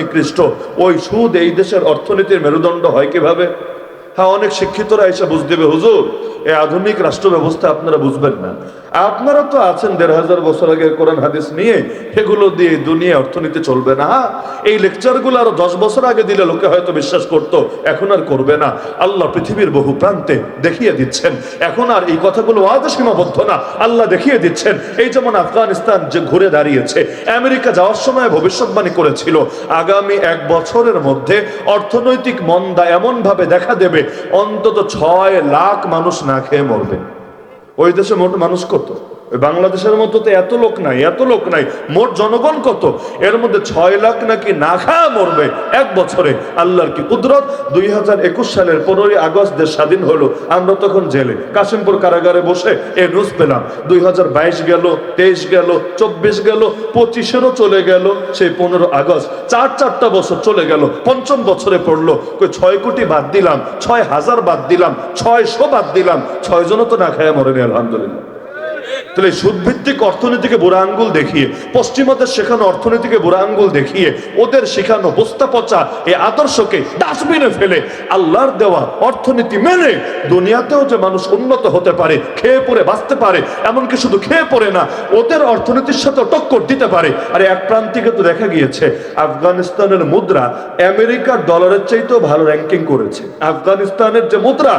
নিকৃষ্ট। ওই সুদ এই দেশের অর্থনীতির মেরুদণ্ড হয় কীভাবে? হ্যাঁ অনেক শিক্ষিতরা এসে বুঝ দেবে, হুজুর, এই আধুনিক রাষ্ট্র ব্যবস্থা আপনারা বুঝবেন না। আপনারা তো আছেন দেড় হাজার বছর আগে কোরআন হাদিস নিয়ে এগুলো দিয়ে দুনিয়া অর্থনীতি চলবে না। এই লেকচারগুলো আরও দশ বছর আগে দিলে লোকে হয়তো বিশ্বাস করতো, এখন আর করবে না। আল্লাহ পৃথিবীর বহু প্রান্তে দেখিয়ে দিচ্ছেন। এখন আর এই কথাগুলো আদৌ সীমাবদ্ধ না। আল্লাহ দেখিয়ে দিচ্ছেন, এই যেমন আফগানিস্তান যে ঘুরে দাঁড়িয়েছে, আমেরিকা যাওয়ার সময় ভবিষ্যৎবাণী করেছিল, আগামী এক বছরের মধ্যে অর্থনৈতিক মন্দা এমন ভাবে দেখা দেবে, অন্তত ছয় লাখ মানুষ না খেয়ে মরবে। ওই দেশে মোট মানুষ কত? বাংলাদেশের মতো তো এত লোক নাই, এত লোক নাই। মোট জনগণ কত? এর মধ্যে ছয় লাখ নাকি না খাওয়া মরবে এক বছরে। আল্লাহর কি কুদরত? দুই হাজার একুশ সালের পনেরোই আগস্ট দেশ স্বাধীন হলো, আমরা তখন জেলে। কাশিমপুর কারাগারে বসে এ নিউজ পেলাম। দুই হাজার বাইশ গেল, তেইশ গেল, চব্বিশ গেল, পঁচিশেরও চলে গেল। সেই পনেরো আগস্ট চার চারটা বছর চলে গেল, পঞ্চম বছরে পড়ল। কই ছয় কোটি বাদ দিলাম, ছয় হাজার বাদ দিলাম, ছয়শো বাদ দিলাম ছয় জনও তো না খায় মরেনি, আলহামদুলিল্লাহ। তাহলে সুদভিত্তিক অর্থনীতিকে বুড়া আঙ্গুল দেখিয়ে পশ্চিমাদের শেখানো অর্থনীতিকে বুড়া আঙ্গুল দেখিয়ে, ওদের শেখানো বস্তা পচা এই আদর্শকে ডাস্টবিনে ফেলে, আল্লাহর দেওয়া অর্থনীতি মেনে দুনিয়াতেও যে মানুষ উন্নত হতে পারে, খেয়ে পরে বাঁচতে পারে, এমনকি শুধু খেয়ে পড়ে না, ওদের অর্থনীতির সাথে টক্কর দিতে পারে। আর এক প্রান্তিকে তো দেখা গিয়েছে, আফগানিস্তানের মুদ্রা আমেরিকার ডলারের চাইতেও ভালো র্যাঙ্কিং করেছে। আফগানিস্তানের যে মুদ্রা,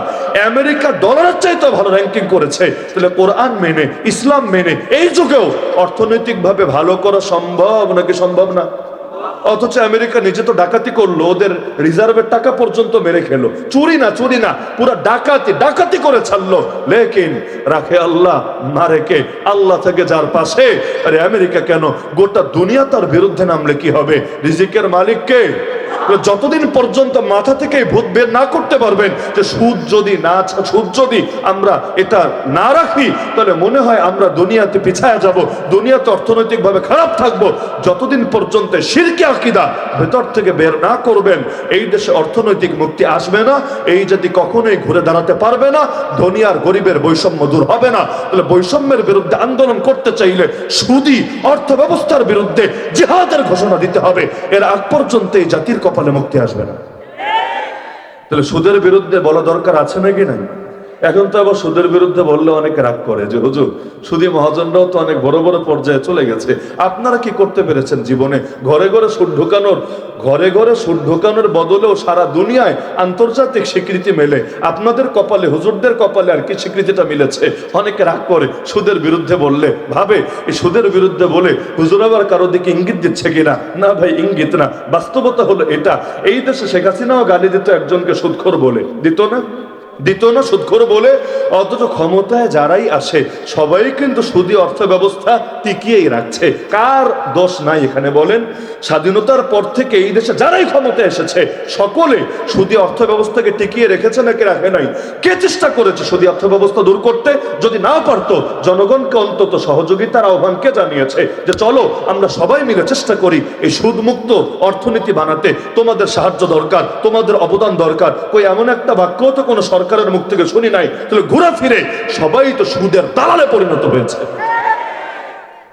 আমেরিকার ডলারের চাইতেও ভালো র্যাঙ্কিং করেছে। তাহলে কোরআন মেনে, ইসলাম মেনে। এই যুগেও অর্থনৈতিকভাবে ভালো করা সম্ভব নাকি সম্ভব না? অথচ আমেরিকা নিজে তো ডাকাতি করল, ওদের রিজার্ভের টাকা পর্যন্ত মেরে খেলো। চুরি না চুরি না, পুরো ডাকাতি ডাকাতি করে ছাড়লো। লেকিন রাখে আল্লাহ, মারে কে? আল্লাহ থেকে যার পাশে। আরে আমেরিকা কেন? গোটা দুনিয়া তার বিরুদ্ধে নামলে কি হবে? রিজিকের মালিক কে? যতদিন পর্যন্ত মাথা থেকে ভূত বের না করতে পারবেন, যে সুদ যদি না, সুদ যদি আমরা এটা না রাখি, তাহলে মনে হয় আমরা দুনিয়াতে পিছায়া যাব, দুনিয়াতে অর্থনৈতিকভাবে খারাপ থাকব। যতদিন পর্যন্ত শিরকে আকিদা ভেতর থেকে বের না করবেন। এই দেশে অর্থনৈতিক মুক্তি আসবে না, এই যদি কখনোই ঘুরে দাঁড়াতে পারবে না ধনী আর গরিবের বৈষম্য দূর হবে না। তাহলে বৈষম্যের বিরুদ্ধে আন্দোলন করতে চাইলে সুদি অর্থ ব্যবস্থার বিরুদ্ধে জিহাদের ঘোষণা দিতে হবে। এর আগ পর্যন্ত এই জাতির কপালে মুক্তি আসবে না। তাহলে সুদের বিরুদ্ধে বলা দরকার আছে নাকি নাই? এখন তো আবার সুদের বিরুদ্ধে বললে অনেকে রাগ করে যে, হুজুর, সুদী মহাজনরাও তো অনেক বড় বড় পর্যায়ে চলে গেছে। আপনারা কি করতে পেরেছেন জীবনে? ঘরে ঘরে সুদ ঢুকানোর, ঘরে ঘরে সুদ ঢুকানোর বদলেও সারা দুনিয়ায় আন্তর্জাতিক স্বীকৃতি মেলে। আপনাদের কপালে, হুজুরদের কপালে আর কি স্বীকৃতিটা মিলেছে? অনেকে রাগ করে সুদের বিরুদ্ধে বললে। ভাবে, এই সুদের বিরুদ্ধে বলে হুজুর আবার কারও দিকে ইঙ্গিত দিচ্ছে কিনা? না ভাই, ইঙ্গিত না। বাস্তবতা হলো এটা। এই দেশে শেখ হাসিনাও গালি দিত একজনকে সুদখোর বলে। দিত না? দিত না সুদখোর বলে, অথচ ক্ষমতায় যারাই আসে, সবাই কিন্তু সুদী অর্থ ব্যবস্থা টিকিয়েই রাখছে। কার দোষ নাই এখানে বলেন? স্বাধীনতার পর থেকে এই দেশে যারাই ক্ষমতায় এসেছে, সকলে সুদী অর্থ ব্যবস্থাকে টিকিয়ে রেখেছে নাকি রাখে নাই? কে চেষ্টা করেছে সুদী অর্থ ব্যবস্থা দূর করতে? যদি না পারতো, জনগণকে অন্তত সহযোগিতার আহ্বানকে জানিয়েছে? যে চলো, আমরা সবাই মিলে চেষ্টা করি এই সুদমুক্ত অর্থনীতি বানাতে। তোমাদের সাহায্য দরকার, তোমাদের অবদান দরকার। কই, এমন একটা বাক্য তো কোনো সরকারের মুখ থেকে শুনি নাই, তাহলে ঘুরে ফিরে সবাই তো সুদের দালালে পরিণত হয়েছে।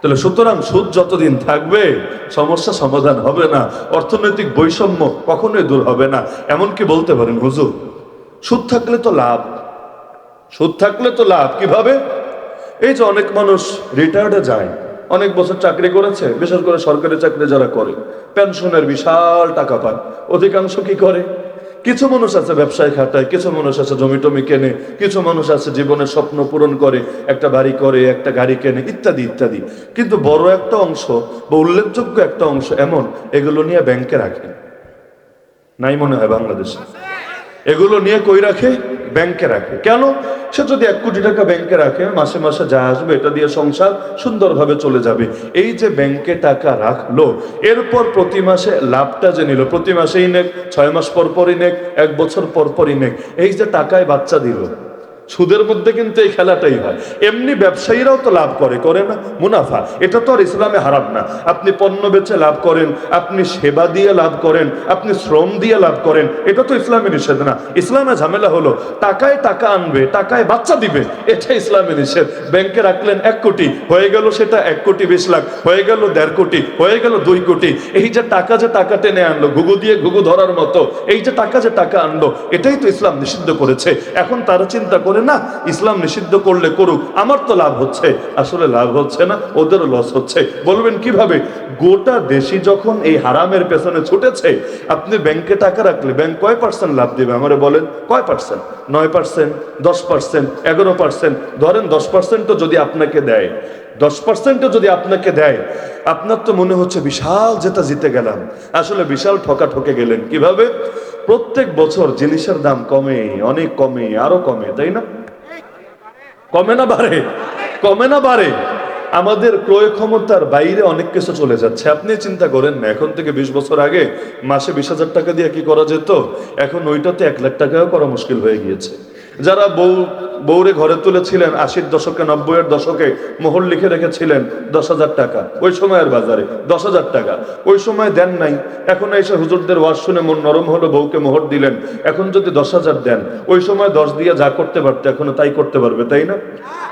তাহলে সুতরাং সুদ যতদিন থাকবে, সমস্যা সমাধান হবে না, অর্থনৈতিক বৈষম্য কখনোই দূর হবে না। এমনকি বলতে পারেন, হুজুর, সুদ থাকলে তো লাভ। সুদ থাকলে তো লাভ, কীভাবে? এই যে অনেক মানুষ রিটায়ার্ডে যায়, অনেক বছর চাকরি করেছে বিশেষ করে সরকারি চাকরি যারা করে পেনশনের বিশাল টাকা পায়, অধিকাংশ কি করে? কিছু মানুষ আছে ব্যবসায় খাটায়, কিছু মানুষ আছে জমি টমি কেনে, কিছু মানুষ আছে জীবনের স্বপ্ন পূরণ করে, একটা বাড়ি করে, একটা গাড়ি কেনে, ইত্যাদি ইত্যাদি। কিন্তু বড় একটা অংশ বা উল্লেখযোগ্য একটা অংশ এমন, এগুলো নিয়ে ব্যাংকে রাখে। নাই মনে হয় বাংলাদেশে। এগুলো নিয়ে কই রাখে? ব্যাংকে রাখে। কেন? সে যদি এক কোটি টাকা ব্যাংকে রাখে, মাসে মাসে যা আসবে এটা দিয়ে সংসার সুন্দরভাবে চলে যাবে। এই যে ব্যাংকে টাকা রাখল, এরপর প্রতি মাসে লাভটা যে নিল, প্রতি মাসেই নেক, ছয় মাস পর পরই নেক, এক বছর পরপরই নেক, এই যে টাকায় বাচ্চা দিল সুদের মধ্যে কিন্তু এই খেলাটাই হয়। এমনি ব্যবসায়ীরাও তো লাভ করে করে না? মুনাফা। এটা তো আর ইসলামে হারাম না। আপনি পণ্য বেচে লাভ করেন, আপনি সেবা দিয়ে লাভ করেন, আপনি শ্রম দিয়ে লাভ করেন, এটা তো ইসলামে নিষেধ না। ইসলামে ঝামেলা হলো, টাকায় টাকা আনবে, টাকায় বাচ্চা দিবে এটা ইসলামে নিষেধ। ব্যাংকে রাখলেন এক কোটি, হয়ে গেল সেটা এক কোটি বিশ লাখ, হয়ে গেল দেড় কোটি, হয়ে গেল দুই কোটি। এই যে টাকা যে টাকা টেনে আনলো, ঘুঘু দিয়ে ঘুঘু ধরার মতো, এই যে টাকা যে টাকা আনলো, এটাই তো ইসলাম নিষিদ্ধ করেছে। এখন তারা চিন্তা করে না, ইসলাম নিষিদ্ধ করলে করুক, আমার তো লাভ হচ্ছে। আসলে লাভ হচ্ছে না, ওদেরও লস হচ্ছে। বলবেন কীভাবে? গোটা দেশি যখন এই হারামের পেছনে ছুটেছে, আপনি ব্যাংকে টাকা রাখলে ব্যাংক কয় পার্সেন্ট লাভ দেবে? আমার বলেন, কয় পার্সেন্ট নয় পার্সেন্ট দশ পার্সেন্ট এগারো পার্সেন্ট ধরেন দশ পার্সেন্ট তো যদি আপনাকে দেয় দশ পার্সেন্টও যদি আপনাকে দেয়, আপনার তো মনে হচ্ছে বিশাল যেটা জিতে গেলাম। আসলে বিশাল ঠকা ঠকে গেলেন কীভাবে? প্রত্যেক বছর জিনিসের দাম কমে, অনেক কমে, আরও কমে, তাই না? কমে না বাড়ে, কমে না বাড়ে। আমাদের ক্রয় ক্ষমতার বাইরে অনেক কিছু চলে যাচ্ছে। আপনি চিন্তা করেন না, এখন থেকে বিশ বছর আগে মাসে বিশ হাজার টাকা দিয়ে কি করা যেত? এখন ওইটাতে এক লাখ টাকাও করা মুশকিল হয়ে গিয়েছে। যারা বউ, বউরে ঘরে তুলেছিলেন, আশির দশকে, নব্বইয়ের দশকে, মোহর লিখে রেখেছিলেন, দশ হাজার টাকা। ওই সময়ের বাজারে, দশ হাজার টাকা। ওই সময় দেন নাই। এখন এসে হুজুরদের ওয়াজ শুনে মন নরম হলো, বউকে মোহর দিলেন। এখন যদি দশ হাজার দেন, ওই সময় দশ দিয়ে যা করতে পারতো, এখনও তাই করতে পারবে, তাই না?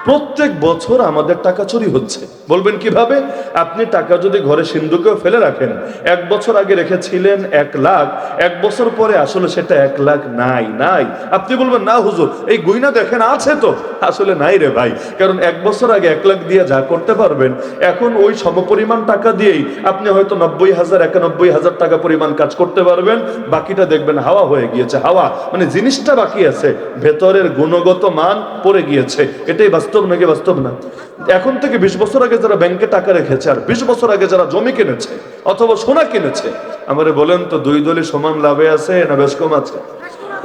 প্রত্যেক বছর আমাদের টাকা চুরি হচ্ছে। বলবেন কীভাবে? আপনি টাকা যদি ঘরে সিন্ধুকেও ফেলে রাখেন, এক বছর আগে রেখেছিলেন এক লাখ, এক বছর পরে আসলে সেটা এক লাখ নাই নাই। আপনি বলবেন, না হুজুর এই গয়না দেখেন, আছে তো। আসলে নাই রে ভাই, কারণ এক বছর আগে এক লাখ দিয়ে যা করতে পারবেন, এখন ওই সমপরিমাণ টাকা দিয়েই আপনি হয়তো নব্বই হাজার, একানব্বই হাজার টাকা পরিমাণ কাজ করতে পারবেন, বাকিটা দেখবেন হাওয়া হয়ে গিয়েছে, হাওয়া। মানে জিনিসটা বাকি আছে, ভেতরের গুণগত মান পড়ে গিয়েছে, এটাই বাস্তব নাকি বাস্তব না? এখন থেকে বিশ বছর আগে যারা ব্যাংকে টাকা রেখেছে, আর বিশ বছর আগে যারা জমি কিনেছে, অথবা সোনা কিনেছে, আমারে বলেন তো দুই দলই সমান লাভে আছে না বেশ কম আছে?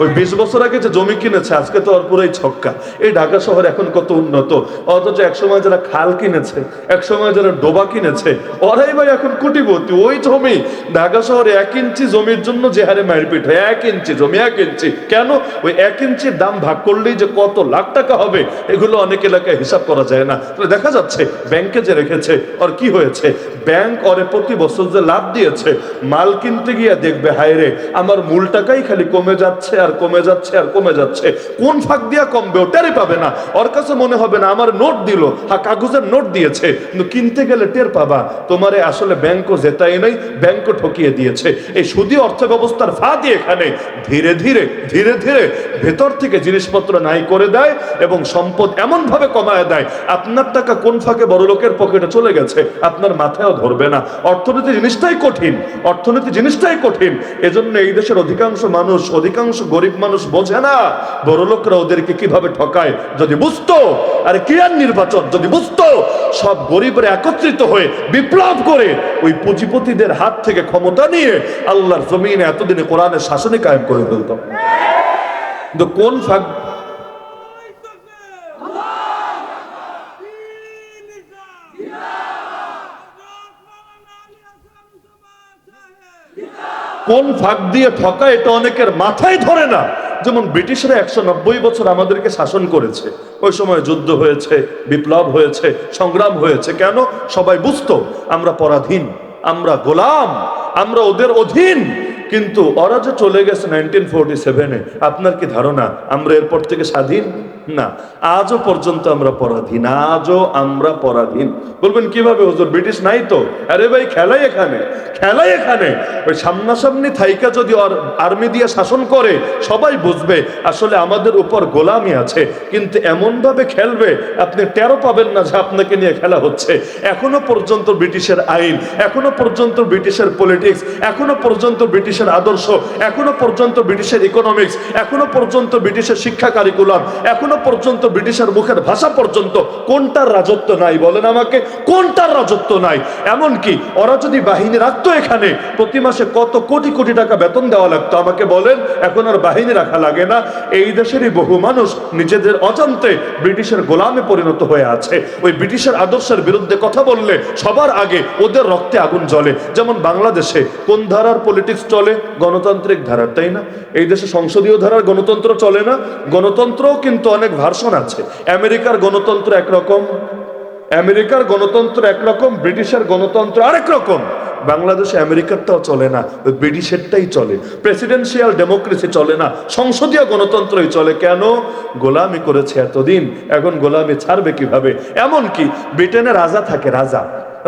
ওই বিশ বছর আগে যে জমি কিনেছে, আজকে তো ওর পুরোই ছক্কা। এই ঢাকা শহর এখন কত উন্নত। অথচ একসময় যারা খাল কিনেছে, একসময় যারা ডোবা কিনেছে, ওরাই ভাই এখন কোটিপতি। ওই জমি ঢাকা শহরে এক ইঞ্চি জমির জন্য যে হারে মারপিট হয়, এক ইঞ্চি জমি, এক ইঞ্চি। কেন? ওই এক ইঞ্চির দাম ভাগ করলেই যে কত লাখ টাকা হবে, এগুলো অনেক এলাকায় হিসাব করা যায় না। তাহলে দেখা যাচ্ছে, ব্যাংকে যে রেখেছে, ওর কি হয়েছে? ব্যাংক ওরে প্রতি বছর যে লাভ দিয়েছে, মাল কিনতে গিয়ে দেখবে, হায়রে, আমার মূল টাকাই খালি কমে যাচ্ছে আর কমে যাচ্ছে আর কমে যাচ্ছে। কোন ফাঁক দিয়া কমবে ওটারই পাবে না। ওর কাছে মনে হবে না, আমার নোট দিল। হ্যাঁ কাগজের নোট দিয়েছে। কিন্তু কিনতে গেলে টের পাবা, তোমারে আসলে ব্যাংকও জেতাই নাই, ব্যাংকও ঠকিয়ে দিয়েছে। এই সুদী অর্থ ব্যবস্থার ফাঁদি এখানে ধীরে ধীরে ধীরে ধীরে ভেতর থেকে জিনিসপত্র নাই করে দেয় এবং সম্পদ এমন ভাবে কমায় দেয়। আপনার টাকা কোন ফাঁকে বড় লোকের পকেটে চলে গেছে, আপনার মাথায়ও ধরবে না। অর্থনীতি জিনিসটাই কঠিন, অর্থনীতি জিনিসটাই কঠিন। এজন্য এই দেশের অধিকাংশ মানুষ, অধিকাংশ গরিব মানুষ বোঝে না, বড় লোকরা ওদেরকে কীভাবে ঠকায় যদি বুঝতো? আর কি আর নির্বাচন যদি বুঝতো? সব গরিবরা একত্রিত হয়ে বিপ্লব করে ওই পুঁজিপতিদের হাত থেকে ক্ষমতা নিয়ে আল্লাহর জমিনে এতদিনে কোরআনের শাসনে কায়েম করে ফেলত। কোন ফাঁক কোন ফাঁক দিয়ে ঠকা এটা অনেকের মাথায় ধরে না। যেমন ব্রিটিশরা একশো নব্বই বছর আমাদেরকে শাসন করেছে। ওই সময় যুদ্ধ হয়েছে, বিপ্লব হয়েছে, সংগ্রাম হয়েছে। কেন? সবাই বুঝতো, আমরা পরাধীন, আমরা গোলাম, আমরা ওদের অধীন। কিন্তু ওরা যে চলে গেছে নাইনটিন ফোরটি সেভেনে আপনার কি ধারণা? আমরা এরপর থেকে স্বাধীন? না, আজও পর্যন্ত আমরা পরাধীন, আজও আমরা পরাধীন। বলবেন কীভাবে, হুজুর, ব্রিটিশ নাই তো? আরে ভাই, খেলাই এখানে খেলাই এখানে। ওই সামনাসামনি থাইকা যদি আর্মি দিয়ে শাসন করে, সবাই বুঝবে, আসলে আমাদের উপর গোলামি আছে, কিন্তু এমন ভাবে খেলবে, আপনি টেরো পাবেন না যে আপনাকে নিয়ে খেলা হচ্ছে। এখনও পর্যন্ত ব্রিটিশের আইন, এখনও পর্যন্ত ব্রিটিশের পলিটিক্স, এখনও পর্যন্ত ব্রিটিশের আদর্শ, এখনও পর্যন্ত ব্রিটিশের ইকোনমিক্স এখনও পর্যন্ত ব্রিটিশের শিক্ষা কারিকুলাম এখনও পর্যন্ত ব্রিটিশের মুখের ভাষা পর্যন্ত কোনটার রাজত্ব নাই বলেন আমাকে, কোনটার রাজত্ব নাই? এমনকি ওরা যদি বাহিনী রাখতো এখানে, প্রতি মাসে কত কোটি কোটি টাকা বেতন দেওয়া লাগতো? আমাকে বলেন, এখন আর বাহিনী রাখা লাগে না। এই দেশেরই বহু মানুষ নিজেদের অজান্তে ব্রিটিশের গোলামে পরিণত হয়ে আছে। ওই ব্রিটিশের আদর্শের বিরুদ্ধে কথা বললে সবার আগে ওদের রক্তে আগুন জ্বলে। যেমন বাংলাদেশে কোন ধারার পলিটিক্স চলে? গণতান্ত্রিক ধারার, তাই না? এই দেশে সংসদীয় ধারার গণতন্ত্র চলে না? গণতন্ত্রও কিন্তু অনেক অনেক ভার্সন আছে। আমেরিকার গণতন্ত্র একরকম, আমেরিকার গণতন্ত্র একরকম, ব্রিটিশের গণতন্ত্র আরেক রকম। বাংলাদেশে আমেরিকারটাও চলে না ওই ব্রিটিশেরটাই চলে। প্রেসিডেন্সিয়াল ডেমোক্রেসি চলে না, সংসদীয় গণতন্ত্রই চলে। কেন? গোলামি করেছে এতদিন, এখন গোলামি ছাড়বে কীভাবে? এমন কি ব্রিটেনে রাজা থাকে, রাজা।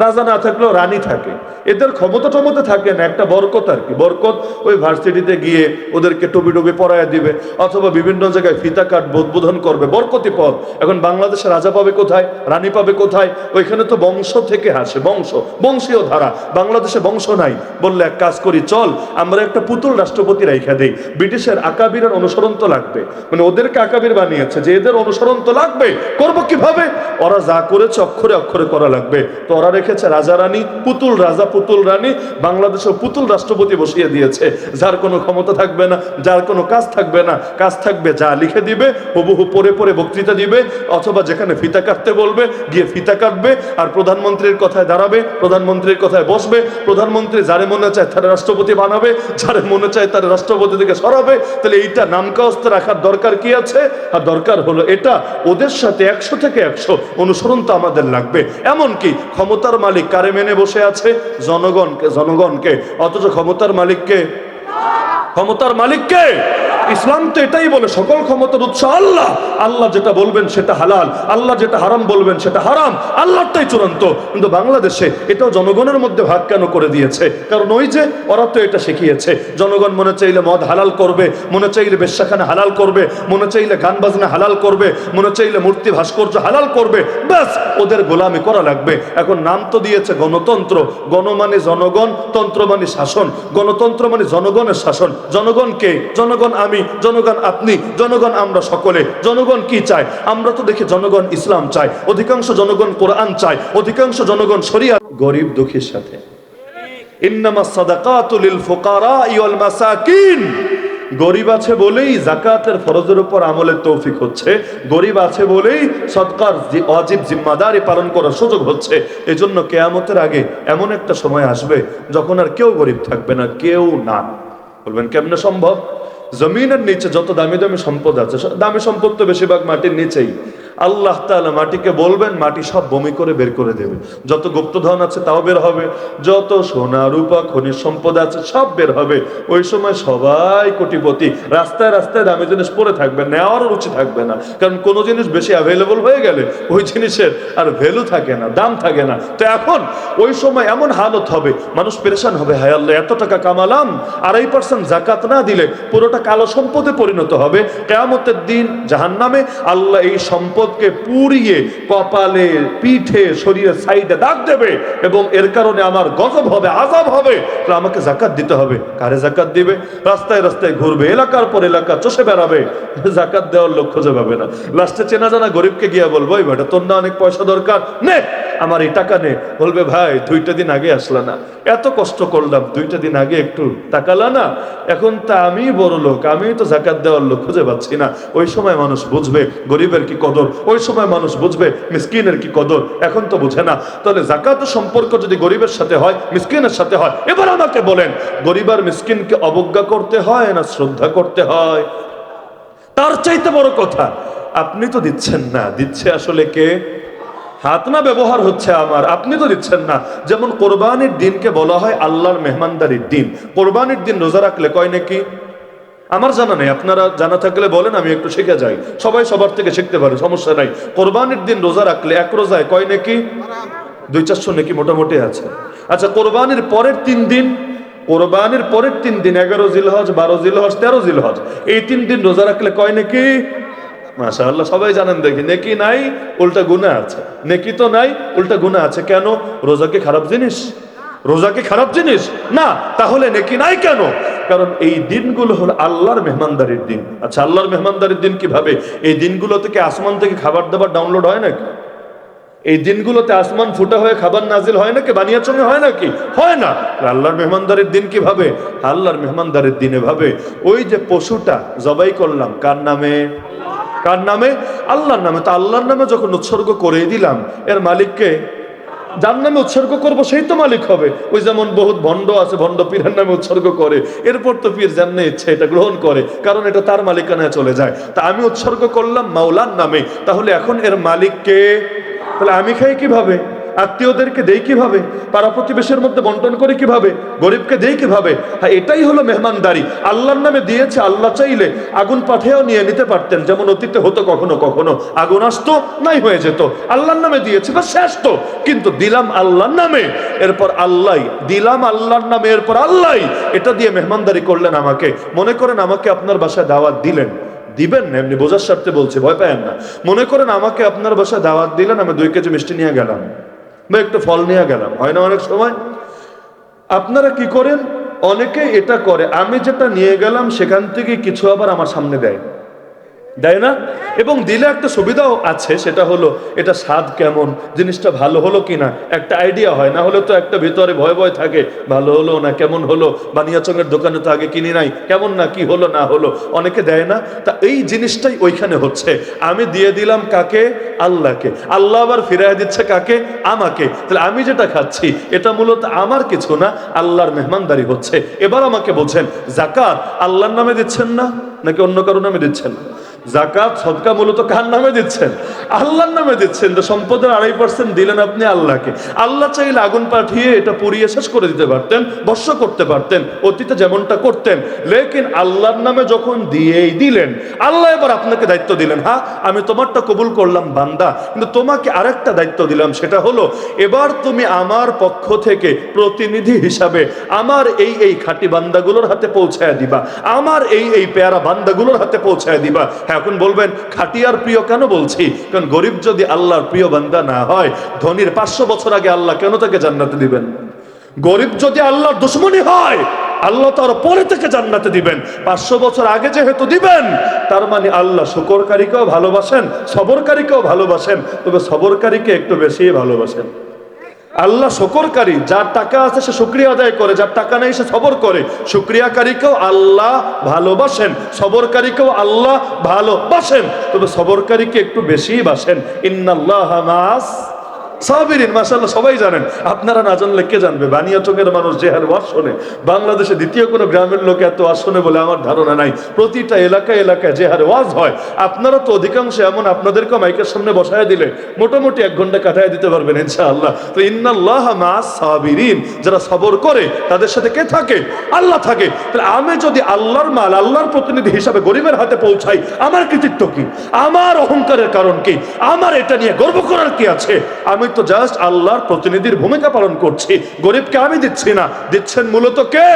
রাজা না থাকলেও রানী থাকে। এদের ক্ষমতা টমতা থাকে না, একটা বরকত আর কি। বরকত ওই ভার্সিটিতে গিয়ে ওদেরকে টুবি টুবি পড়ায় দিবে, অথবা বিভিন্ন জায়গায় ফিতা কাটবে উদ্বোধন করবে বরকতি পদ। এখন বাংলাদেশে রাজা পাবে কোথায়, রানী পাবে কোথায়, ওইখানে তো বংশ থেকে আসে, বংশ, বংশীয় ধারা। বাংলাদেশে বংশ নাই, বললে এক কাজ করি, চল, আমরা একটা পুতুল রাষ্ট্রপতি রেখা দেই। ব্রিটিশের আকাবিরের অনুসরণ তো লাগবে। মানে ওদেরকে আকাবির বানিয়েছে, যে এদের অনুসরণ তো লাগবে, করব কীভাবে? ওরা যা করেছে, অক্ষরে অক্ষরে করা লাগবে। তো ওরা রেখেছে রাজা রানী, পুতুল রাজা, পুতুল রানী বাংলাদেশে পুতুল রাষ্ট্রপতি বসিয়ে দিয়েছে। যার কোনো ক্ষমতা থাকবে না, যার কোনো কাজ থাকবে না, কাজ থাকবে যা লিখে দিবে, হুবহু পরে পরে বক্তৃতা দিবে, অথবা যেখানে ফিতা কাটতে বলবে, গিয়ে ফিতা কাটবে, আর প্রধানমন্ত্রীর কথায় দাঁড়াবে, প্রধানমন্ত্রীর কথায় বসবে, প্রধানমন্ত্রী যারে মনে চায় তার রাষ্ট্রপতি বানাবে, যারে মনে চায় তার রাষ্ট্রপতি থেকে সরাবে, তাহলে এইটা নামকাস্ত রাখার দরকার কি আছে? আর দরকার হলো এটা, ওদের সাথে একশো থেকে একশো অনুসরণ তো আমাদের লাগবে। এমনকি ক্ষমতার মালিক কারে মেনে বসে আছে? জনগণকে জনগণকে অথচ ক্ষমতার মালিককে ক্ষমতার মালিককে। ইসলাম তো এটাই বলে, সকল ক্ষমতার উৎস আল্লাহ। আল্লাহ যেটা বলবেন সেটা হালাল, আল্লাহ যেটা হারাম বলবেন সেটা হারাম আল্লাহটাই চূড়ান্ত। কিন্তু বাংলাদেশে এটাও জনগণের মধ্যে ভাগ কেন করে দিয়েছে? কারণ ওই যে ওরা তো এটা শিখিয়েছে, জনগণ মনে চাইলে মদ হালাল করবে, মনে চাইলে বেশ্যাখানে হালাল করবে, মনে চাইলে গান বাজনা হালাল করবে, মনে চাইলে মূর্তি ভাস্কর্য হালাল করবে, ব্যাস, ওদের গোলামি করা লাগবে। এখন নাম তো দিয়েছে গণতন্ত্র গণ মানে জনগণ তন্ত্র মানে শাসন গণতন্ত্র মানে জনগণের শাসন। জনগণ কে? জনগণ আমি, জনগণ আপনি, জনগণ আমরা সকলে। জনগণ কি চায়? আমরা তো দেখি জনগণ ইসলাম চায়, অধিকাংশ জনগণ কোরআন চায়, অধিকাংশ জনগণ শরিয়া গরিব দুঃখীর সাথে। গরিব আছে বলেই জাকাতের ফরজের উপর আমলের তৌফিক হচ্ছে। গরিব আছে বলেই সদকার জি- অজীব জিম্মাদারি পালন করার সুযোগ হচ্ছে। এজন্য কেয়ামতের আগে এমন একটা সময় আসবে যখন আর কেউ গরিব থাকবে না, কেউ না। বলবেন, কেমনে সম্ভব? জমিনের নিচে যত দামি দামি সম্পদ আছে দামি সম্পদ তো বেশিরভাগ মাটির নিচেই। আল্লাহ তাআলা মাটিকে বলবেন, মাটি সব বমি করে বের করে দেবে। যত গুপ্তধন আছে তাও বের হবে, যত সোনা, রূপা, খনিজ সম্পদ আছে সব বের হবে। ওই সময় সবাই কোটিপতি, রাস্তায় রাস্তায় দামি জিনিস পরে থাকবে, নেওয়ার রুচি থাকবে না। কারণ কোনো জিনিস বেশি অ্যাভেলেবল হয়ে গেলে ওই জিনিসের আর ভ্যালু থাকে না, দাম থাকে না। তো এখন ওই সময় এমন হালত হবে, মানুষ পেরেশান হবে, হায় আল্লাহ, এত টাকা কামালাম, আড়াই পার্সেন্ট জাকাত না দিলে পুরোটা কালো সম্পদে পরিণত হবে। কেয়ামতের দিন জাহান্নামে আল্লাহ এই সম্পদকে পুড়িয়ে কপালে, পিঠে শরীরের সাইডে দাগ দেবে এবং এর কারণে আমার গজব হবে আজাব হবে। তাহলে আমাকে জাকাত দিতে হবে। কারে জাকাত দিবে? রাস্তায় রাস্তায় ঘুরবে, এলাকার পর এলাকা চষে বেড়াবে। জাকাত দেওয়ার লক্ষ্য যাবে না। লাস্টে চেনা জানা গরিবকে গিয়া বলব, এই বেটা, তোর না অনেক পয়সা দরকার? নে আমার এই টাকা নে। বলবে, ভাই, দুইটা দিন আগে আসলা না। এত কষ্ট করলাম, দুইটা দিন আগে একটু তাকালা না। এখন তা আমি বড় লোক আমি তো জাকাত দেওয়ার লোক খুঁজে পাচ্ছি না। ওই সময় মানুষ বুঝবে, গরিবের কি কদর। ওই সময় মানুষ বুঝবে, মিসকিনের কি কদর। এখন তো বুঝে না। তাহলে জাকাত সম্পর্ক যদি গরিবের সাথে হয়, মিসকিনের সাথে হয়, এবার আমাকে বলেন, গরিব আর মিসকিনকে অবজ্ঞা করতে হয় না শ্রদ্ধা করতে হয়? তার চাইতে বড় কথা, আপনি তো দিচ্ছেন না। দিচ্ছে আসলে কে? হাত না ব্যবহার হচ্ছে আমার, আপনি তো দিচ্ছেন না। যেমন কোরবানির দিনকে বলা হয় আল্লাহর মেহমানদারির দিন। কোরবানির দিন রোজা রাখলে কয় নাকি? আমার জানা নেই, আপনারা জানা থাকলে বলেন, আমি একটু শিখে যাই। সবাই সবার থেকে শিখতে পারে, সমস্যা নাই। কোরবানির দিন রোজা রাখলে এক রোজায় কয় নাকি? দুই চারশো নাকি মোটামুটি আছে। আচ্ছা কোরবানির পরের তিন দিন, কোরবানির পরের তিন দিন, এগারো জিলহজ, বারো জিলহজ, তেরো জিলহজ, এই তিন দিন রোজা রাখলে কয় নাকি? মাশাআল্লাহ, সবাই জানেন দেখি, নেকি নাই, উল্টা গুণা আছে। নেকি তো নাই, উল্টা গুণা আছে। কেন? রোজা কি খারাপ জিনিস। রোজা কি খারাপ জিনিস? না, তাহলে নেকি নাই কেন? কারণ এই দিনগুলো হলো আল্লাহর মেহমানদারির দিন। আচ্ছা আল্লাহর মেহমানদারির দিন কীভাবে? এই দিনগুলো থেকে আসমান থেকে খাবার দাবার ডাউনলোড হয় নাকি? এই দিনগুলোতে আসমান ফুটা হয়ে খাবার নাজিল হয় নাকি? বানিয়াচঙ্গে হয় নাকি? হয় না। আল্লাহর মেহমানদারির দিন কীভাবে? আল্লাহর মেহমানদারির দিনে ভাবে। ওই যে পশুটা, জবাই করলাম, কার নামে? কার নামে? আল্লাহর নামে। তো আল্লাহর নামে যখন উৎসর্গ করে দিলাম, এর মালিককে যার নামে উৎসর্গ করব সেই তো মালিক হবে। ওই যেমন বহুত ভণ্ড আছে, ভণ্ড পীরের নামে উৎসর্গ করে, এরপর তো পীর যেমনি ইচ্ছে এটা গ্রহণ করে, কারণ এটা তার মালিকানায় চলে যায়। তা আমি উৎসর্গ করলাম মাওলার নামে। তাহলে এখন এর মালিককে তাহলে আমি খাই কীভাবে? আত্মীয়দেরকে দেই কীভাবে? পাড়া প্রতিবেশের মধ্যে বন্টন করে কীভাবে? গরিবকে দেই কীভাবে? হ্যাঁ এটাই হলো মেহমানদারি। আল্লাহর নামে দিয়েছে, আল্লাহ চাইলে আগুন পাঠেও নিয়ে নিতে পারতেন। যেমন অতীতে হতো কখনো কখনো আগুন আসতো, নাই হয়ে যেত। আল্লাহর নামে দিয়েছে বা শেষ তো। কিন্তু দিলাম আল্লাহর নামে, এরপর আল্লাহ দিলাম আল্লাহর নামে, এরপর আল্লাহ এটা দিয়ে মেহমানদারি করলেন আমাকে। মনে করেন আমাকে আপনার বাসায় দাওয়াত দিলেন। দিবেন না, এমনি বোঝার স্বার্থে বলছে, ভয় পায়েন না। মনে করেন আমাকে আপনার বাসায় দাওয়াত দিলেন, আমি দুই কেজি মিষ্টি নিয়ে গেলাম। বা একটু ফল নিয়ে গেলাম। হয় না অনেক সময়? আপনারা কি করেন? অনেকে এটা করে। আমি যেটা নিয়ে গেলাম, সেখান থেকে কিছু আবার আমার সামনে দেয়। দেয় না? এবং দিলে একটা সুবিধাও আছে, সেটা হলো এটা স্বাদ কেমন, জিনিসটা ভালো হলো কিনা, একটা আইডিয়া হয়, না হলে তো একটা ভিতরে ভয় ভয় থাকে, ভালো হলো না, কেমন হলো বানিয়াচঙ্গের দোকানে তো আগে কিনি নাই, কেমন না, কি হলো, না হলো, অনেকে দেয় না, তা এই জিনিসটাই ওইখানে হচ্ছে, আমি দিয়ে দিলাম কাকে? আল্লাহকে, আল্লাহ আবার ফিরাই দিচ্ছে কাকে? আমাকে, তাহলে আমি যেটা খাচ্ছি, এটা মূলত আমার কিছু না, আল্লাহর মেহমানদারি হচ্ছে, এবার আমাকে বলছেন, জাকাত আল্লাহর নামে দিচ্ছেন না, নাকি অন্য কারও নামে দিচ্ছেন? জাকাত সদকা মূলত কার নামে দিচ্ছেন? আল্লাহর নামে দিচ্ছেন। তো সম্পদের আড়াই পার্সেন্ট দিলেন আপনি আল্লাহকে। আল্লাহ চাইলে আগুন পাঠিয়ে এটা পুড়িয়ে শেষ করে দিতে পারতেন, বর্ষ করতে পারতেন, অতীতে যেমনটা করতেন। লেকিন আল্লাহর নামে যখন দিয়েই দিলেন, আল্লাহ এবার আপনাকে দায়িত্ব দিলেন হ্যাঁ আমি তোমারটা কবুল করলাম, বান্দা। কিন্তু তোমাকে আরেকটা দায়িত্ব দিলাম, সেটা হলো, এবার তুমি আমার পক্ষ থেকে প্রতিনিধি হিসাবে আমার এই এই খাঁটি বান্দাগুলোর হাতে পৌঁছায় দিবা। আমার এই এই পেয়ারা বান্দাগুলোর হাতে পৌঁছায় দিবা। হ্যাঁ এখন বলবেন, খাটিয়ার প্রিয় কেন বলছি? কারণ গরিব যদি আল্লাহর প্রিয় বান্দা না হয়, ধনির পাঁচশো বছর আগে আল্লাহ কেন তাকে জান্নাতে দিবেন? গরিব যদি আল্লাহর দুশ্মনী হয়, আল্লাহ তার পরে থেকে জান্নাতে দিবেন। পাঁচশো বছর আগে যেহেতু দিবেন, তার মানে আল্লাহ শুকরকারীকেও ভালোবাসেন, সবরকারীকেও ভালোবাসেন। তবে সবরকারীকে একটু বেশি ভালোবাসেন। আল্লাহ শকরকারী, যার টাকা আছে সে সুক্রিয়া আদায় করে, যার টাকা নেই সে সবর করে। সুক্রিয়াকারীকেও আল্লাহ ভালোবাসেন, সবরকারীকেও আল্লাহ ভালোবাসেন। তবে সবরকারীকে একটু বেশিই বাসেন। ইন্নাল্লাহ মাস সাবিরিন মাসাল্লাহ সবাই জানেন। আপনারা না জানলে কে জানবে? বানিয়াচকের মানুষ যে হার ওয়াজ শোনে, বাংলাদেশে দ্বিতীয় কোনো গ্রামের লোক এত ওয়াজ শোনে বলে আমার ধারণা নাই। প্রতিটা এলাকায় এলাকায় যে হারে ওয়াজ হয়, আপনারা তো অধিকাংশ এমন আপনাদেরকে মাইকের সামনে বসায় দিলে মোটামুটি এক ঘণ্টা কাটায় দিতে পারবেন ইনশাআল্লাহ। তো ইন্নাল্লাহ মাস সাবিরিন, যারা সবর করে, তাদের সাথে কে থাকে? আল্লাহ থাকে। তাহলে আমি যদি আল্লাহর মাল, আল্লাহর প্রতিনিধি হিসাবে গরিবের হাতে পৌঁছাই, আমার কৃতিত্ব কি? আমার অহংকারের কারণ কি? আমার এটা নিয়ে গর্ব করার কি আছে? আমি তো জাস্ট আল্লাহর প্রতিনিধির ভূমিকা পালন করছি। গরিবকে আমি দিচ্ছি না। দিচ্ছেন মূলত কে?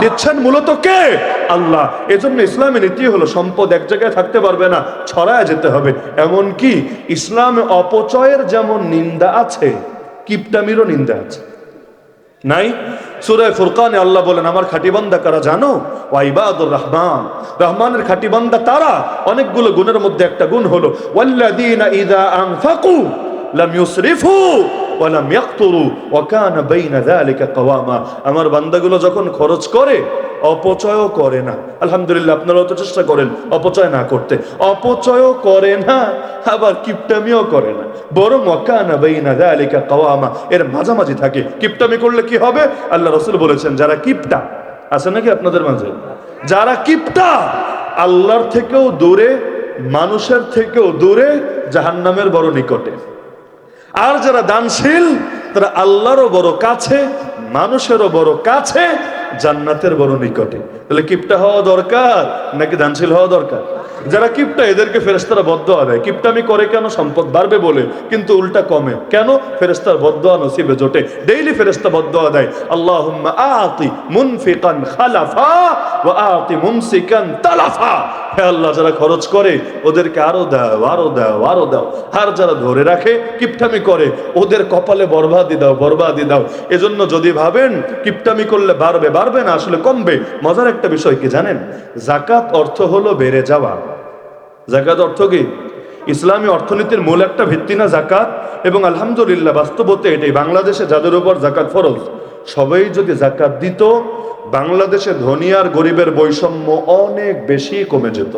দিচ্ছেন মূলত কে? আল্লাহ। এজন্য ইসলামের নীতি হলো সম্পদ এক জায়গায় থাকতে পারবে না, ছড়ায় যেতে হবে। এমন কি? ইসলামে অপচয়ের যেমন নিন্দা আছে, কিপটামিরও নিন্দা আছে। নাই? সুরায় ফুরকানে আল্লাহ বলেন, আমার খাঁটি বান্দা কারা জানো? ওয়াইবাদুর রহমান। রহমানের খাঁটি বান্দা তারা? অনেকগুলো গুণের মধ্যে একটা গুণ হলো, ওয়াল্লাযীনা ইযা আনফাকু। লাম ইউসরিফু ওয়ালাম ইয়াকতুরু কানা বাইনা যালিকা কাওয়ামা। আমার বান্দাগুলো যখন খরচ করে, অপচয়ও করে না। আলহামদুলিল্লাহ, আপনারাও তো চেষ্টা করেন অপচয় না করতে। অপচয়ও করে না, আবার কিপটামিও করে না। বরং ওয়াকানা বাইনা যালিকা কাওয়ামা। এর মাঝামাঝি থাকে। কিপটামি করলে কি হবে? আল্লাহ রাসূল বলেছেন, যারা কিপটা, আছে নাকি আপনাদের মাঝে? যারা কিপটা, আল্লাহর থেকেও দূরে, মানুষের থেকেও দূরে, জাহান্নামের বড় নিকটে। আর যারা দানশীল, তারা আল্লাহরও বড় কাছে, মানুষেরও বড় কাছে, জান্নাতের বড় নিকটে। তাহলে কিপটা হওয়া দরকার নাকি দানশীল হওয়া দরকার? যারা কিপটা, এদেরকে ফেরেস্তারা বদ্ধ দেয়। কিপটামি করে কেন? সম্পদ বাড়বে বলে, কিন্তু উল্টা কমে। কেন? ফেরেস্তার বদ্ধ নসিবে জোটে। ডেইলি ফেরেস্তা বদ্ধ দেয়। আল্লাহ আতি মুনফিকান খালাফা ওয়া আতি মুমসিকান তালাফা। আল্লাহ, যারা খরচ করে, ওদেরকে আরও দাও আরও দাও আরও দাও। আর যারা ধরে রাখে, কিপটামি করে, ওদের কপালে বরবাদি দাও বরবাদি দাও। এজন্য যদি ভাবেন, কিপটামি করলে বাড়বে বাড়বে না, আসলে কমবে। মজার একটা বিষয় কি জানেন? জাকাত অর্থ হলো বেড়ে যাওয়া। জাকাত অর্থ কি? ইসলামী অর্থনীতির মূল একটা ভিত্তি না জাকাত? এবং আলহামদুলিল্লাহ, বাস্তবতে এটাই বাংলাদেশে যাদের উপর জাকাত ফরজ, সবাই যদি জাকাত দিত, বাংলাদেশে ধনী আর গরিবের বৈষম্য অনেক বেশি কমে যেত।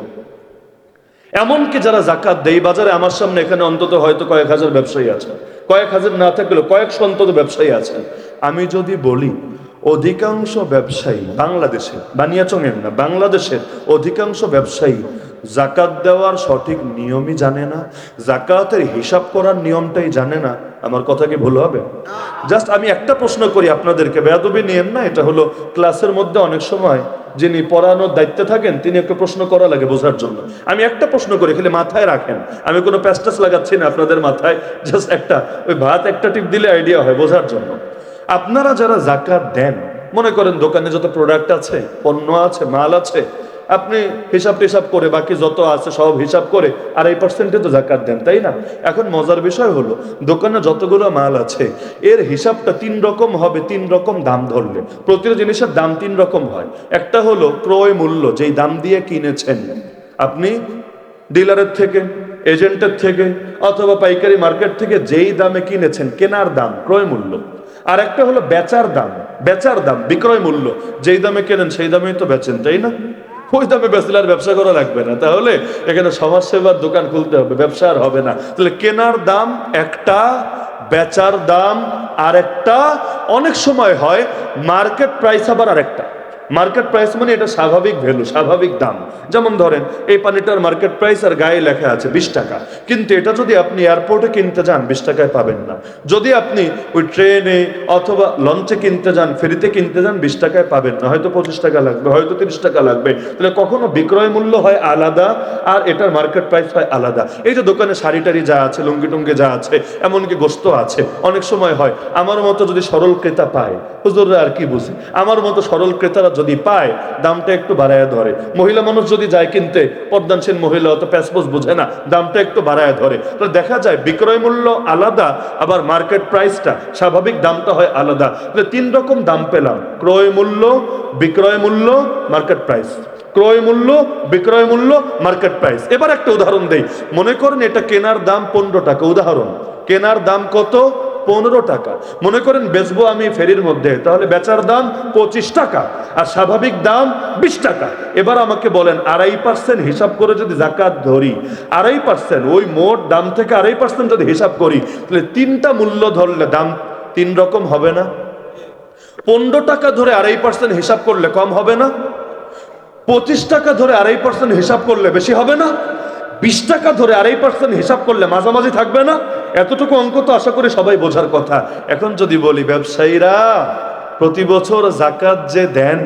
এমনকি যারা জাকাত দেই বাজারে আমার সামনে এখানে অন্তত হয়তো কয়েক হাজার ব্যবসায়ী আছে কয়েক হাজার না থাকলেও কয়েকশো অন্তত ব্যবসায়ী আছেন। আমি যদি বলি, অধিকাংশ ব্যবসায়ী বাংলাদেশে বানিয়াচঙের না, বাংলাদেশের অধিকাংশ ব্যবসায়ী জাকাত দেওয়ার সঠিক নিয়মই জানে না, জাকাতের হিসাব করার নিয়মটাই জানে না। আমার কথা কি ভুল হবে? জাস্ট আমি একটা প্রশ্ন করি আপনাদেরকে, বেয়াদবি নিয়েন না, এটা হলো ক্লাসের মধ্যে অনেক সময় যিনি পড়ানোর দায়িত্বে থাকেন, তিনি একটা প্রশ্ন করা লাগে বোঝার জন্য। আমি একটা প্রশ্ন করি, খালি মাথায় রাখেন। আমি কোনো প্যাস্টাস লাগাচ্ছি না আপনাদের মাথায় জাস্ট একটা, ওই ভাত একটা টিপ দিলে আইডিয়া হয় বোঝার জন্য। আপনারা যারা জাকাত দেন, মনে করেন দোকানে যত প্রোডাক্ট আছে, পণ্য আছে, মাল আছে আপনি হিসাব টিসাব করে বাকি যত আছে সব হিসাব করে আড়াই পার্সেন্টে তো জাকাত দেন, তাই না? এখন মজার বিষয় হলো, দোকানে যতগুলো মাল আছে, এর হিসাবটা তিন রকম হবে, তিন রকম দাম ধরলে। প্রতিটা জিনিসের দাম তিন রকম হয়। একটা হলো ক্রয় মূল্য, যেই দাম দিয়ে কিনেছেন। আপনি ডিলারের থেকে, এজেন্টের থেকে, অথবা পাইকারি মার্কেট থেকে যেই দামে কিনেছেন, কেনার দাম, ক্রয় মূল্য। আর একটা হলো বেচার দাম বেচার দাম, বিক্রয় মূল্য। যেই দামে কেনেন, সেই দামেই তো বেচেন, তাই না? ওই দামে বেচলার ব্যবসা করা লাগবে না। তাহলে এখানে সমাজসেবার দোকান খুলতে হবে, ব্যবসা আর হবে না। তাহলে কেনার দাম একটা, বেচার দাম আরেকটা, অনেক সময় হয় মার্কেট প্রাইস আবার আরেকটা। মার্কেট প্রাইস মানে এটা স্বাভাবিক ভ্যালু স্বাভাবিক দাম। যেমন ধরেন, এই পানিটার মার্কেট প্রাইস আর গায়ে লেখা আছে বিশ টাকা। কিন্তু এটা যদি আপনি এয়ারপোর্টে কিনতে যান, বিশ টাকায় পাবেন না। যদি আপনি ওই ট্রেনে অথবা লঞ্চে কিনতে যান ফেরিতে কিনতে যান, বিশ টাকায় পাবেন না। হয়তো পঁচিশ টাকা লাগবে, হয়তো তিরিশ টাকা লাগবে। তাহলে কখনো বিক্রয় মূল্য হয় আলাদা আর এটার মার্কেট প্রাইস হয় আলাদা। এই যে দোকানে শাড়ি টাড়ি যা আছে, লুঙ্গি টুঙ্গি যা আছে, এমনকি গোস্ত আছে, অনেক সময় হয়, আমার মতো যদি সরল ক্রেতা পায়, হুজুররা আর কি বুঝে? আমার মতো সরল ক্রেতারা যদি পায়, দামটা একটু বাড়ায় ধরে। মহিলা মানুষ যদি যায় কিনতে পর্দানশীল মহিলা অত প্যাসপোস বুঝে না, দামটা একটু বাড়ায় ধরে। তো দেখা যায় বিক্রয় মূল্য আলাদা, আবার মার্কেট প্রাইসটা স্বাভাবিক দামটা হয় আলাদা। তাহলে তিন রকম দাম পেলাম। ক্রয় মূল্য, বিক্রয় মূল্য মার্কেট প্রাইস ক্রয় মূল্য, বিক্রয় মূল্য মার্কেট প্রাইস এবার একটা উদাহরণ দেই। মনে করেন এটা কেনার দাম পনেরো টাকা। উদাহরণ, কেনার দাম কত? পনেরো টাকা। মনে করেন বেচবো আমি ফেরির মধ্যে, তাহলে বেচার দাম পঁচিশ টাকা আর স্বাভাবিক দাম বিশ টাকা। এবার আমাকে বলেন, আড়াই পার্সেন্ট হিসাব করে যদি জাকাত ধরি, আড়াই পার্সেন্ট, ওই মোট দাম থেকে আড়াই পার্সেন্ট যদি হিসাব করি, তাহলে তিনটা মূল্য ধরলে দাম তিন রকম হবে না? পনেরো টাকা ধরে আড়াই পার্সেন্ট হিসাব করলে কম হবে না? পঁচিশ টাকা ধরে আড়াই পার্সেন্ট হিসাব করলে বেশি হবে না? বিশ টাকা ধরে আড়াই পার্সেন্ট হিসাব করলে মাঝামাঝি থাকবে না? এতটুকু অঙ্ক তো আশা করি সবাই বোঝার কথা। এখন যদি বলি, ব্যবসায়ীরা প্রতি বছর জাকাত যে দেন,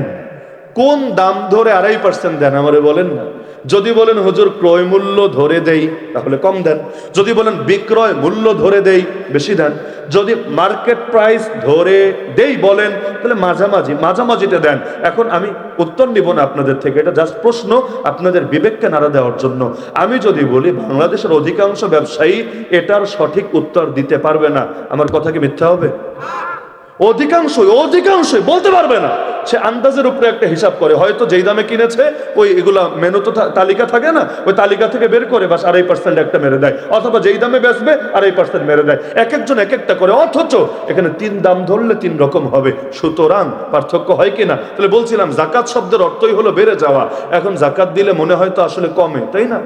কোন দাম ধরে আড়াই পার্সেন্ট দেন? আমারে বলেন না। যদি বলেন, হুজুর, ক্রয় মূল্য ধরে দেই, তাহলে কম দেন। যদি বলেন, বিক্রয় মূল্য ধরে দেই, বেশি দেন। যদি মার্কেট প্রাইস ধরে দেই বলেন, তাহলে মাঝামাঝি, মাঝামাঝিতে দেন। এখন আমি উত্তর নিব না আপনাদের থেকে, এটা জাস্ট প্রশ্ন আপনাদের বিবেককে নাড়া দেওয়ার জন্য। আমি যদি বলি, বাংলাদেশের অধিকাংশ ব্যবসায়ী এটার সঠিক উত্তর দিতে পারবে না, আমার কথা কি মিথ্যা হবে? অধিকাংশই অধিকাংশই বলতে পারবে না। সে আন্দাজের উপরে একটা হিসাব করে, হয়তো যেই দামে কিনেছে, ওই এগুলা মেনু তো তালিকা থাকে না, ওই তালিকা থেকে বের করে বাস আড়াই পার্সেন্ট একটা মেরে দেয়। অথবা যেই দামে বেচবে, আড়াই পার্সেন্ট মেরে দেয়। এক একজন এক একটা করে, অথচ এখানে তিন দাম ধরলে তিন রকম হবে। সুতরাং পার্থক্য হয় কিনা? তাহলে বলছিলাম, জাকাত শব্দের অর্থই হলো বেড়ে যাওয়া। এখন জাকাত দিলে মনে হয় তো আসলে কমে, তাই না?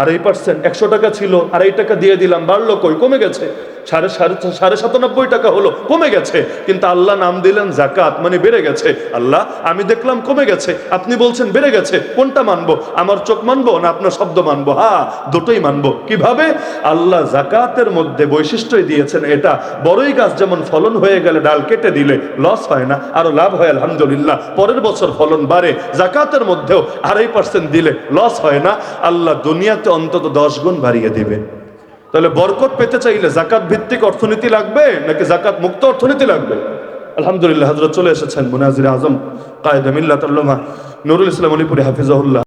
আড়াই পার্সেন্ট একশো টাকা ছিল, আড়াই টাকা দিয়ে দিলাম, বাড়লো কই? কমে গেছে। সাড়ে সাড়ে সাড়ে সাতানব্বই টাকা হলো, কমে গেছে। কিন্তু আল্লাহ নাম দিলেন জাকাত মানে বেড়ে গেছে। আল্লাহ, আমি দেখলাম কমে গেছে। আপনি বলছেন বেড়ে গেছে, কোনটা মানবো? আমার চোখ মানবো না আপনার শব্দ মানবো? হ্যাঁ দুটোই মানবো। কীভাবে? আল্লাহ জাকাতের মধ্যে বৈশিষ্ট্যই দিয়েছেন এটা। বড়ই গাছ যেমন ফলন হয়ে গেলে ডাল কেটে দিলে লস হয় না, আরও লাভ হয়, আলহামদুলিল্লাহ। পরের বছর ফলন বাড়ে জাকাতের মধ্যেও আড়াই পার্সেন্ট দিলে লস হয় না। আল্লাহ দুনিয়াতে অন্তত দশ গুণ বাড়িয়ে দিবে। তাহলে বরকত পেতে চাইলে জাকাত ভিত্তিক অর্থনীতি লাগবে নাকি জাকাত মুক্ত অর্থনীতি লাগবে? আলহামদুলিল্লাহ হজরত চলে এসেছেন মুনাজির আজম, কায়দা তাল্লমা নুরুল ইসলাম আলিপুরি হাফিজাহুল্লাহ।